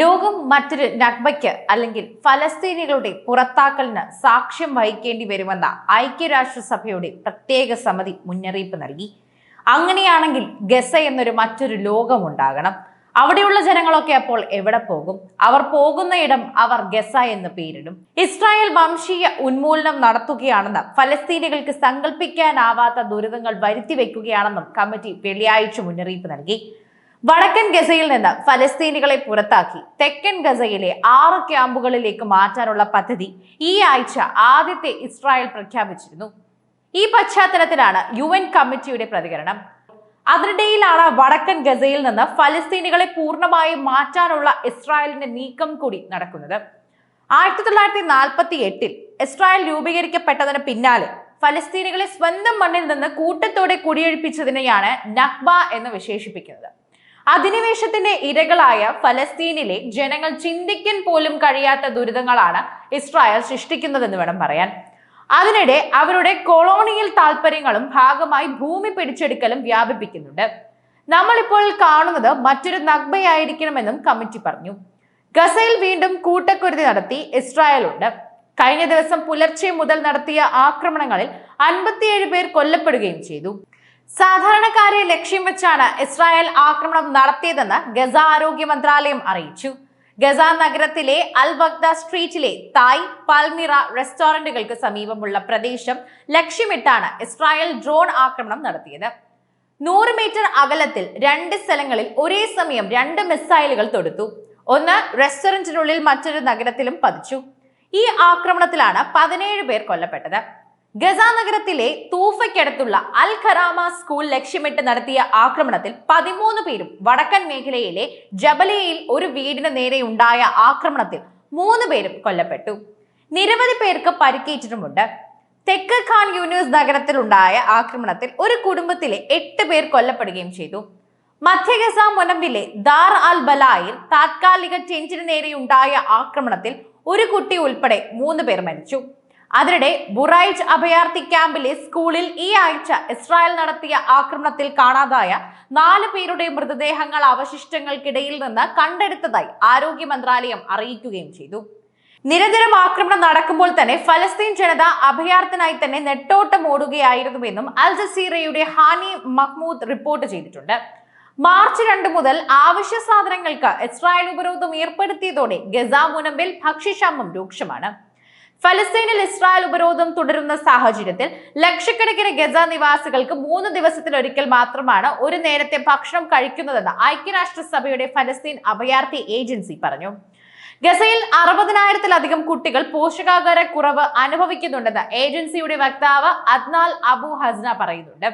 ലോകം മറ്റൊരു നഗ്മയ്ക്ക് അല്ലെങ്കിൽ ഫലസ്തീനികളുടെ പുറത്താക്കലിന് സാക്ഷ്യം വഹിക്കേണ്ടി വരുമെന്ന ഐക്യരാഷ്ട്രസഭയുടെ പ്രത്യേക സമിതി മുന്നറിയിപ്പ് നൽകി. അങ്ങനെയാണെങ്കിൽ ഗസ എന്നൊരു മറ്റൊരു ലോകമുണ്ടാകണം അവിടെയുള്ള ജനങ്ങളൊക്കെ അപ്പോൾ എവിടെ പോകും? അവർ പോകുന്ന ഇടം അവർ ഗസ എന്ന് പേരിടും. ഇസ്രായേൽ വംശീയ ഉന്മൂലനം നടത്തുകയാണെന്ന് ഫലസ്തീനികൾക്ക് സങ്കല്പിക്കാനാവാത്ത ദുരിതങ്ങൾ വരുത്തി വെക്കുകയാണെന്നും കമ്മിറ്റി വെള്ളിയാഴ്ച മുന്നറിയിപ്പ് നൽകി. വടക്കൻ ഗസയിൽ നിന്ന് ഫലസ്തീനികളെ പുറത്താക്കി. തെക്കൻ ഗസയിലെ ആറ് ക്യാമ്പുകളിലേക്ക് മാറ്റാനുള്ള പദ്ധതി ഈ ആഴ്ച ആദ്യത്തെ ഇസ്രായേൽ പ്രഖ്യാപിച്ചിരുന്നു. ഈ പശ്ചാത്തലത്തിലാണ് യു എൻ കമ്മിറ്റിയുടെ പ്രതികരണം. അതിനിടയിലാണ് വടക്കൻ ഗസയിൽ നിന്ന് ഫലസ്തീനികളെ പൂർണമായും മാറ്റാനുള്ള ഇസ്രായേലിന്റെ നീക്കം കൂടി നടക്കുന്നത്. ആയിരത്തി തൊള്ളായിരത്തി നാൽപ്പത്തി എട്ടിൽ ഇസ്രായേൽ രൂപീകരിക്കപ്പെട്ടതിന് പിന്നാലെ ഫലസ്തീനികളെ സ്വന്തം മണ്ണിൽ നിന്ന് കൂട്ടത്തോടെ കുടിയൊഴിപ്പിച്ചതിനെയാണ് നഖ്ബ എന്ന് വിശേഷിപ്പിക്കുന്നത്. അധിനിവേശത്തിന്റെ ഇരകളായ ഫലസ്തീനിലെ ജനങ്ങൾ ചിന്തിക്കാൻ പോലും കഴിയാത്ത ദുരിതങ്ങളാണ് ഇസ്രായേൽ സൃഷ്ടിക്കുന്നതെന്ന് വേണം പറയാൻ. അതിനിടെ അവരുടെ കൊളോണിയൽ താല്പര്യങ്ങളും ഭാഗമായി ഭൂമി പിടിച്ചെടുക്കലും വ്യാപിപ്പിക്കുന്നുണ്ട്. നമ്മളിപ്പോൾ കാണുന്നത് മറ്റൊരു നഗ്ബയായിരിക്കണമെന്നും കമ്മിറ്റി പറഞ്ഞു. ഗസയിൽ വീണ്ടും കൂട്ടക്കുരുതി നടത്തി ഇസ്രായേലുണ്ട്. കഴിഞ്ഞ ദിവസം പുലർച്ചെ മുതൽ നടത്തിയ ആക്രമണങ്ങളിൽ അൻപത്തിയേഴ് പേർ കൊല്ലപ്പെടുകയും ചെയ്തു. സാധാരണക്കാരെ ലക്ഷ്യം വെച്ചാണ് ഇസ്രായേൽ ആക്രമണം നടത്തിയതെന്ന് ഗസ ആരോഗ്യ മന്ത്രാലയം അറിയിച്ചു. ഗസ നഗരത്തിലെ അൽ ബഗ്ദ സ്ട്രീറ്റിലെ തായ് പാൽമിറ റെസ്റ്റോറന്റുകൾക്ക് സമീപമുള്ള പ്രദേശം ലക്ഷ്യമിട്ടാണ് ഇസ്രായേൽ ഡ്രോൺ ആക്രമണം നടത്തിയത്. നൂറ് മീറ്റർ അകലത്തിൽ രണ്ട് സ്ഥലങ്ങളിൽ ഒരേ സമയം രണ്ട് മിസൈലുകൾ തൊടുത്തു. ഒന്ന് റെസ്റ്റോറന്റിനുള്ളിൽ മറ്റൊരു നഗരത്തിലും പതിച്ചു. ഈ ആക്രമണത്തിലാണ് പതിനേഴ് പേർ കൊല്ലപ്പെട്ടത്. ഗസ നഗരത്തിലെ തൂഫയ്ക്കടുത്തുള്ള അൽ ഖറാമ സ്കൂൾ ലക്ഷ്യമിട്ട് നടത്തിയ ആക്രമണത്തിൽ പതിമൂന്ന് പേരും വടക്കൻ മേഖലയിലെ ജബലിയയിൽ ഒരു വീടിന് നേരെ ഉണ്ടായ ആക്രമണത്തിൽ മൂന്ന് പേരും കൊല്ലപ്പെട്ടു. നിരവധി പേർക്ക് പരിക്കേറ്റിട്ടുമുണ്ട്. തെക്ക് ഖാൻ യൂണിവേഴ്സ് നഗരത്തിലുണ്ടായ ആക്രമണത്തിൽ ഒരു കുടുംബത്തിലെ എട്ട് പേർ കൊല്ലപ്പെടുകയും ചെയ്തു. മധ്യ ഗസ മുനമ്പിലെ ദാർ അൽ ബലായിൽ താത്കാലിക ടെന്റിന് നേരെയുണ്ടായ ആക്രമണത്തിൽ ഒരു കുട്ടി ഉൾപ്പെടെ മൂന്ന് പേർ മരിച്ചു. അതിനിടെ ബുറൈജ് അഭയാർത്ഥി ക്യാമ്പിലെ സ്കൂളിൽ ഈ ആഴ്ച ഇസ്രായേൽ നടത്തിയ ആക്രമണത്തിൽ കാണാതായ നാല് പേരുടെ മൃതദേഹങ്ങൾ അവശിഷ്ടങ്ങൾക്കിടയിൽ നിന്ന് കണ്ടെടുത്തതായി ആരോഗ്യ മന്ത്രാലയം അറിയിക്കുകയും ചെയ്തു. നിരന്തരം ആക്രമണം നടക്കുമ്പോൾ തന്നെ ഫലസ്തീൻ ജനത അഭയാർത്ഥനായി തന്നെ നെട്ടോട്ടം ഓടുകയായിരുന്നുവെന്നും അൽ ജസീറയുടെ ഹാനി മഹ്മൂദ് റിപ്പോർട്ട് ചെയ്തിട്ടുണ്ട്. മാർച്ച് രണ്ട് മുതൽ അവശ്യ സാധനങ്ങൾക്ക് ഇസ്രായേൽ ഉപരോധം ഏർപ്പെടുത്തിയതോടെ ഗസ മുനമ്പിൽ ഭക്ഷ്യക്ഷാമം രൂക്ഷമാണ്. ഫലസ്തീനിൽ ഇസ്രായേൽ ഉപരോധം തുടരുന്ന സാഹചര്യത്തിൽ ലക്ഷക്കണക്കിന് ഗസ നിവാസികൾക്ക് മൂന്ന് ദിവസത്തിലൊരിക്കൽ മാത്രമാണ് ഒരു നേരത്തെ ഭക്ഷണം കഴിക്കുന്നതെന്ന് ഐക്യരാഷ്ട്രസഭയുടെ ഫലസ്തീൻ അഭയാർത്ഥി ഏജൻസി പറഞ്ഞു. ഗസയിൽ അറുപതിനായിരത്തിലധികം കുട്ടികൾ പോഷകാഹാര കുറവ് അനുഭവിക്കുന്നുണ്ടെന്ന് ഏജൻസിയുടെ വക്താവ് അദ്നാൽ അബു ഹസ്ന പറയുന്നുണ്ട്.